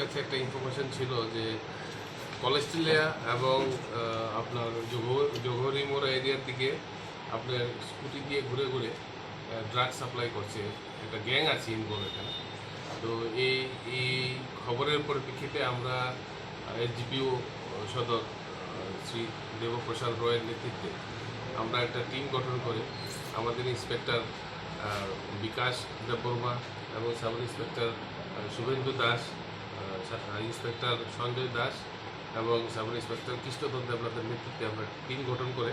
কাছে একটা ইনফরমেশন ছিল যে কলেস্টিলিয়া এবং আপনার জোহরি মোড়া এরিয়ার দিকে আপনার স্কুটি দিয়ে ঘুরে ঘুরে ড্রাগ সাপ্লাই করছে। একটা গ্যাং আছে ইনভলভ এখানে। তো এই এই খবরের পরিপ্রেক্ষিতে আমরা এসডিপিও সদর শ্রী দেবপ্রসাদ রয়ের নেতৃত্বে আমরা একটা টিম গঠন করে আমাদের ইন্সপেক্টর বিকাশ দেববর্মা এবং sub inspector Subhendu Das inspector Sanjay Das এবং সাব ইন্সপেক্টর কৃষ্ণদত্ত দেবনাথের নেতৃত্বে আমরা টিম গঠন করে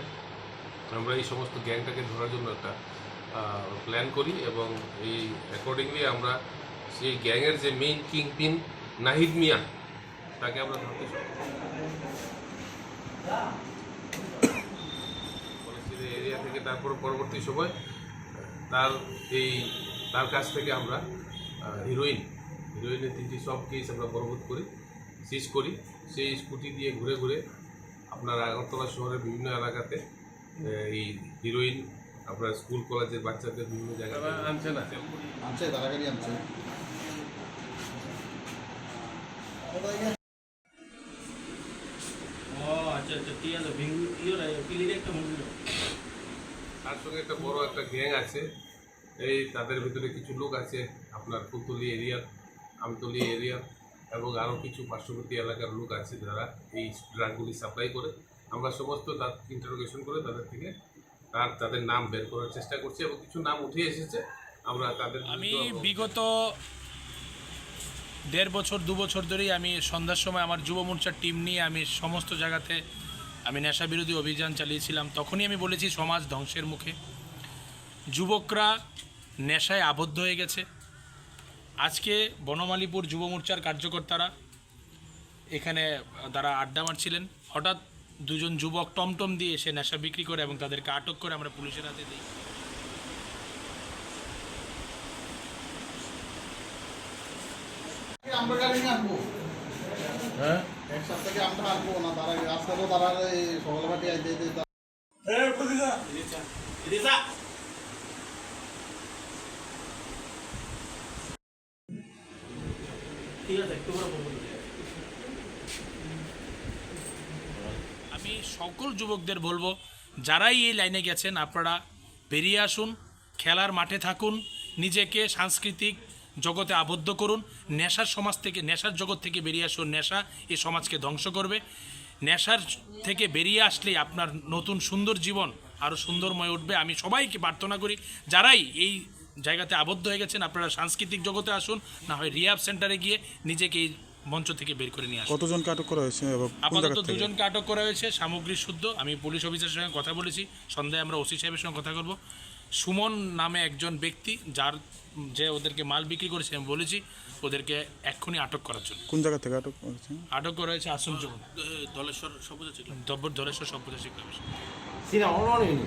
আমরা এই সমস্ত গ্যাংটাকে ধরার জন্য একটা প্ল্যান করি এবং এই অ্যাকর্ডিংলি আমরা সেই গ্যাংয়ের যে মেইন কিং পিন নাহিদ মিয়া, তাকে আমরা ধরতে এরিয়া থেকে তারপর পরবর্তী সময় তার এই, তার কাছ থেকে আমরা হিরোইন হিরোইনের তিনটি সব কেস আমরা বরবত করি সিজ করি। সেই স্কুটি দিয়ে ঘুরে ঘুরে আপনার আগরতলা শহরের বিভিন্ন এলাকাতে এই হিরোইন আপনার স্কুল কলেজের বাচ্চাদের বিভিন্ন জায়গায় আনছে না? আনছে তাড়াতাড়ি আনছে। ও আচ্ছা আচ্ছা ঠিক আছে ভিঙ্গু ইয়ে তার সঙ্গে একটা বড় একটা গ্যাং আছে এই তাদের ভিতরে কিছু লোক আছে আপনার ফুলতলি এরিয়ার আমতলি এরিয়া এবং আরও কিছু পার্শ্ববর্তী এলাকার লোক আছে যারা এই ড্রাগগুলি সাপ্লাই করে। আমরা সমস্ত তার ইন্টারোগেশন করে তাদের থেকে তার তাদের নাম বের করার চেষ্টা করছি এবং কিছু নাম উঠে এসেছে। আমরা তাদের আমি বিগত দেড় বছর দু বছর ধরেই আমি সন্ধ্যার সময় আমার যুব মোর্চার টিম নিয়ে আমি সমস্ত জায়গাতে আমি নেশা বিরোধী অভিযান চালিয়েছিলাম। তখনই আমি বলেছি সমাজ ধ্বংসের মুখে। যুবকরা নেশায় আবদ্ধ হয়ে গেছে। আজকে বনমালীপুর যুব মোর্চার কার্যকর্তারা এখানে তারা আড্ডা মারছিলেন। হঠাৎ দুজন যুবক টমটম দিয়ে এসে নেশা বিক্রি করে এবং তাদেরকে আটক করে আমরা পুলিশের হাতে দিই। আমরা গাড়ি নিয়ে আনব হ্যাঁ একসাথে থেকে আমরা আনব না তারা আজকে তো তারা এই সকালবাটি আইতে আইতে আমি সকল যুবকদের বলব, যারাই এই লাইনে গেছেন, আপনারা বেরিয়ে আসুন, খেলার মাঠে থাকুন, নিজেকে সাংস্কৃতিক জগতে আবদ্ধ করুন, নেশার সমাজ থেকে, নেশার জগৎ থেকে বেরিয়ে আসুন। নেশা এই সমাজকে ধ্বংস করবে। নেশার থেকে বেরিয়ে আসলে আপনার নতুন সুন্দর জীবন আরও সুন্দরময় উঠবে। আমি সবাইকে প্রার্থনা করি, যারাই এই জায়গাতে আবদ্ধ হয়ে গেছেন। আপনারা সাংস্কৃতিক জগতে আসুন না হয় রিহাব সেন্টারে গিয়ে নিজেকে এই মঞ্চ থেকে বের করে নিয়ে আসুন। কতজনকে আটক করা হয়েছে? আপাতত দুজনকে আটক করা হয়েছে সামগ্রী শুদ্ধ। আমি পুলিশ অফিসারের সঙ্গে কথা বলেছি সন্ধ্যায় আমরা ওসি সাহেবের সঙ্গে কথা বলব। সুমন নামে একজন ব্যক্তি যার যে ওদেরকে মাল বিক্রি করেছে আমি বলেছি ওদেরকে এক্ষুনি আটক করার জন্য। কোন জায়গা থেকে আটক করেছে? আটক করা হয়েছে আসম জগন দলেশ্বর সবুজ আছে দব্বর সভ্যতা অনলাইনে।